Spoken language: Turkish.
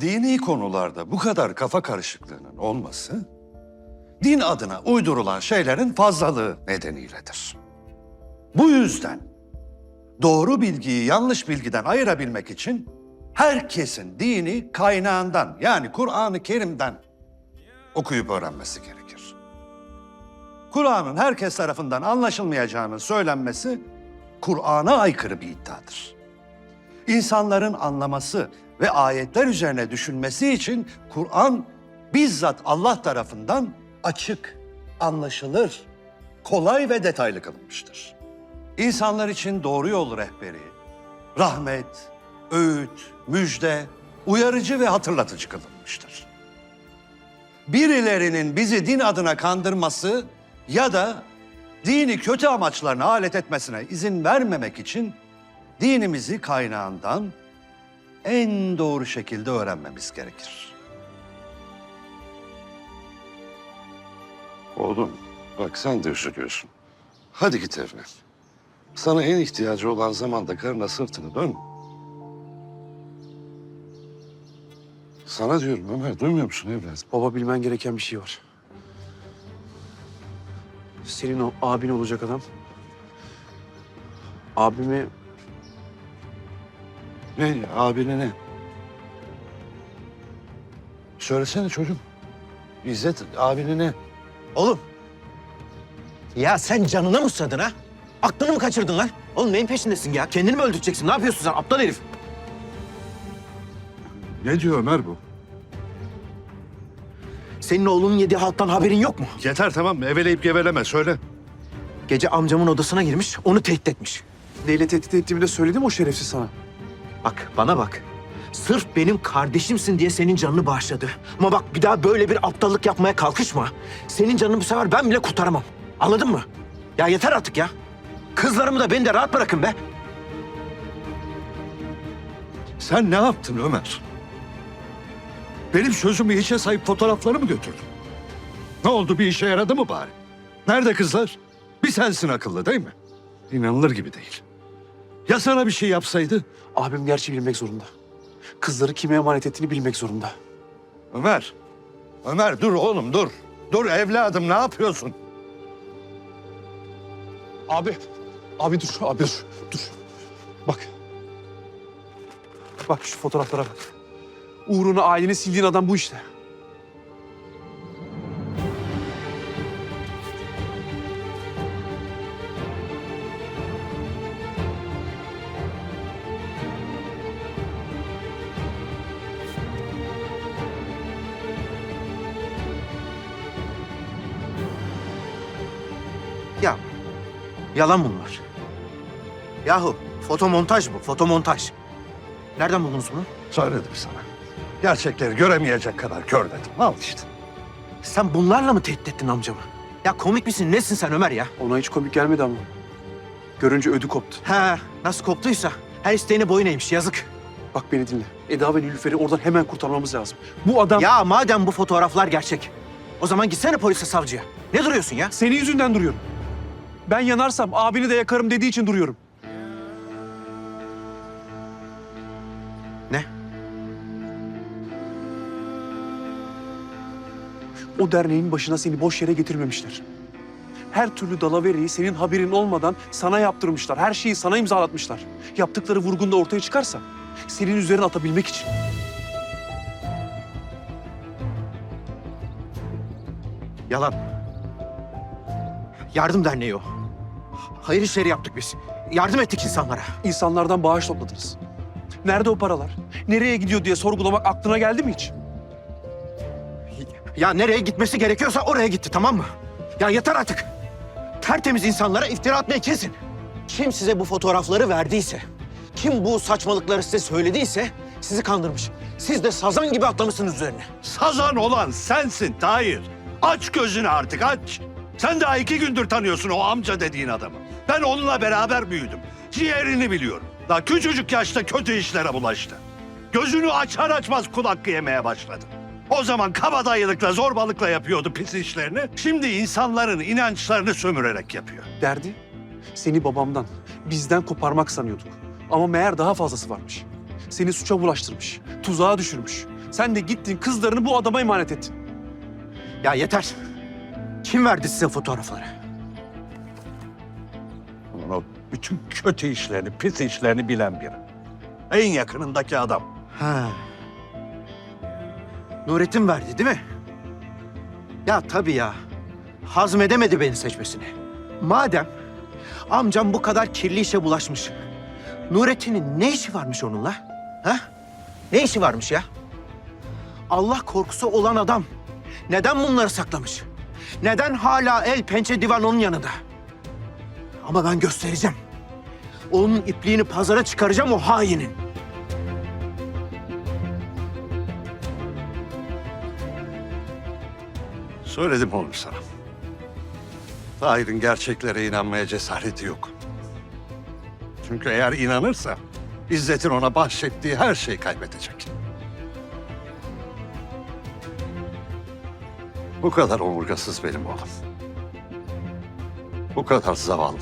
dini konularda bu kadar kafa karışıklığının olması, din adına uydurulan şeylerin fazlalığı nedeniyledir. Bu yüzden doğru bilgiyi yanlış bilgiden ayırabilmek için herkesin dini kaynağından yani Kur'an-ı Kerim'den okuyup öğrenmesi gerekir. Kur'an'ın herkes tarafından anlaşılmayacağının söylenmesi Kur'an'a aykırı bir iddiadır. İnsanların anlaması ve ayetler üzerine düşünmesi için Kur'an bizzat Allah tarafından açık, anlaşılır, kolay ve detaylı kılınmıştır. İnsanlar için doğru yol rehberi, rahmet, öğüt, müjde, uyarıcı ve hatırlatıcı kılınmıştır. Birilerinin bizi din adına kandırması ya da dini kötü amaçlarına alet etmesine izin vermemek için dinimizi kaynağından en doğru şekilde öğrenmemiz gerekir. Oğlum bak sen de üzülüyorsun. Hadi git evine. Sana en ihtiyacı olan zamanda karına sırtını dön. Sana diyorum Ömer duymuyor musun evladım? Baba bilmen gereken bir şey var. Senin o abin olacak adam. Abimi Ne abine ne? Söylesene çocuğum. İzzet abine ne? Oğlum. Ya sen canına mı susadın ha? Aklını mı kaçırdın lan? Oğlum neyin peşindesin ya? Kendini mi öldüreceksin? Ne yapıyorsun sen aptal herif? Ne diyor Ömer bu? Senin oğlunun yediği halktan haberin yok mu? Yeter tamam? Eveleyip geveleme söyle. Gece amcamın odasına girmiş, onu tehdit etmiş. neyle tehdit ettiğimi de söyledim o şerefsiz sana. Bak bana bak. Sırf benim kardeşimsin diye senin canını bağışladı. Ama bak bir daha böyle bir aptallık yapmaya kalkışma. Senin canını bu sefer ben bile kurtaramam. Anladın mı? Ya yeter artık ya. Kızlarımı da beni de rahat bırakın be. Sen ne yaptın Ömer? Benim sözümü hiçe sayıp fotoğrafları mı götürdün? Ne oldu bir işe yaradı mı bari? Nerede kızlar? Bir sensin akıllı değil mi? İnanılır gibi değil. Ya sana bir şey yapsaydı? Abim gerçeği bilmek zorunda. Kızları kime emanet ettiğini bilmek zorunda. Ömer, Ömer dur oğlum dur. Dur evladım ne yapıyorsun? Abi, abi dur, abi dur, dur. Bak. Bak şu fotoğraflara bak. Uğruna aileni sildiğin adam bu işte. Yalan bunlar. Yahu fotomontaj bu, fotomontaj. Nereden buldunuz bunu? Söyledim sana. Gerçekleri göremeyecek kadar kör dedim. Al işte. Sen bunlarla mı tehdit ettin amcamı? Ya komik misin, nesin sen Ömer ya? Ona hiç komik gelmedi ama. Görünce ödü koptu. He, nasıl koptuysa. Her isteğine boyun eğmiş, yazık. Bak beni dinle. Eda ve Nilüfer'i oradan hemen kurtarmamız lazım. Bu adam Ya madem bu fotoğraflar gerçek, o zaman gitsene polise, savcıya. Ne duruyorsun ya? senin yüzünden duruyorum. Ben yanarsam abini de yakarım dediği için duruyorum. Ne? O derneğin başına seni boş yere getirmemişler. Her türlü dalavereyi senin haberin olmadan sana yaptırmışlar. Her şeyi sana imzalatmışlar. Yaptıkları vurgun da ortaya çıkarsa senin üzerine atabilmek için. Yalan. Yardım derneği o. Hayır işleri yaptık biz. Yardım ettik insanlara. İnsanlardan bağış topladınız. Nerede o paralar? Nereye gidiyor diye sorgulamak aklına geldi mi hiç? Ya nereye gitmesi gerekiyorsa oraya gitti, tamam mı? Ya yeter artık. Tertemiz insanlara iftira atmayı kesin. Kim size bu fotoğrafları verdiyse, kim bu saçmalıkları size söylediyse sizi kandırmış. Siz de sazan gibi atlamışsınız üzerine. Sazan olan sensin Tahir. Aç gözünü artık aç. Sen daha iki gündür tanıyorsun o amca dediğin adamı. Ben onunla beraber büyüdüm. Ciğerini biliyorum. Daha küçücük yaşta kötü işlere bulaştı. Gözünü açar açmaz kul hakkı yemeye başladı. O zaman kabadayılıkla, zorbalıkla yapıyordu pis işlerini. Şimdi insanların inançlarını sömürerek yapıyor. Derdi seni babamdan, bizden koparmak sanıyorduk. Ama meğer daha fazlası varmış. Seni suça bulaştırmış, tuzağa düşürmüş. Sen de gittin kızlarını bu adama emanet ettin. Ya yeter. Kim verdi size fotoğrafları? Ulan O bütün kötü işlerini, pis işlerini bilen biri. En yakınındaki adam. Ha. Nurettin verdi değil mi? Ya tabii ya. Hazmedemedi beni seçmesini. Madem amcam bu kadar kirli işe bulaşmış. Nurettin'in ne işi varmış onunla? Ha? Ne işi varmış ya? Allah korkusu olan adam neden bunları saklamış? Neden hala el pençe divan onun yanında? Ama ben göstereceğim. Onun ipliğini pazara çıkaracağım o hainin. Söyledim oğlum sana. Tahir'in gerçeklere inanmaya cesareti yok. Çünkü eğer inanırsa İzzet'in ona bahşettiği her şeyi kaybedecek. Bu kadar omurgasız benim oğlum. Bu kadar zavallı.